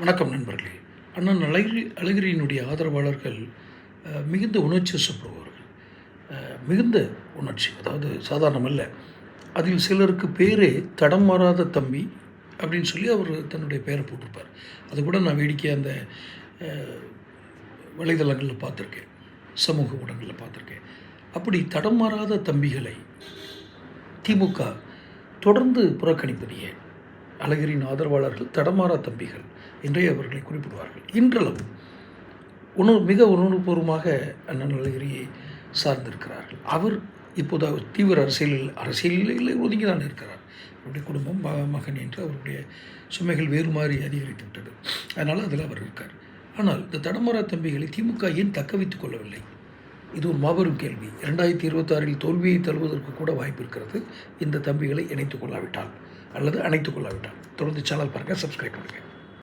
வணக்கம் நண்பர்களே. அண்ணன் அழகிரி அழகிரியினுடைய ஆதரவாளர்கள் மிகுந்த உணர்ச்சி வசப்படுவார்கள் மிகுந்த உணர்ச்சி அதாவது சாதாரணமல்ல. அதில் சிலருக்கு பேரே தடம் மாறாத தம்பி அப்படின்னு சொல்லி அவர் தன்னுடைய பெயரை போட்டிருப்பார். அது கூட நான் வேடிக்கை அந்த வலைதளங்களில் பார்த்துருக்கேன். சமூக ஊடகங்களில் பார்த்துருக்கேன். அப்படி தடம் மாறாத தம்பிகளை திமுக தொடர்ந்து புறக்கணிப்பது ஏன்? அழகிரின் ஆதரவாளர்கள் தடமாறா தம்பிகள் என்றே அவர்களை குறிப்பிடுவார்கள். இன்றளவு உணர்வு மிக உணர்வுபூர்வமாக அண்ணன் அழகிரியை சார்ந்திருக்கிறார்கள். அவர் இப்போது அவர் தீவிர அரசியலில் அரசியலில் ஒதுங்கி தான் இருக்கிறார். அவருடைய குடும்பம் மகன் என்று அவருடைய சுமைகள் வேறு மாதிரி அதிகரித்து விட்டது அதனால் அதில் அவர் இருக்கார். ஆனால் இந்த தடமாறா தம்பிகளை திமுக ஏன் தக்க வைத்துக் கொள்ளவில்லை? இது ஒரு மாபெரும் கேள்வி. இரண்டாயிரத்தி இருபத்தாறில் தோல்வியை தழுவதற்கு கூட வாய்ப்பு இருக்கிறது. இந்த தம்பிகளை இணைத்துக் கொள்ளாவிட்டால் அல்லது அணைத்துக் கொள்ளாவிட்டால். தொடர்ந்து சேனல் பாருங்கள் சப்ஸ்கிரைப் பண்ணுங்கள்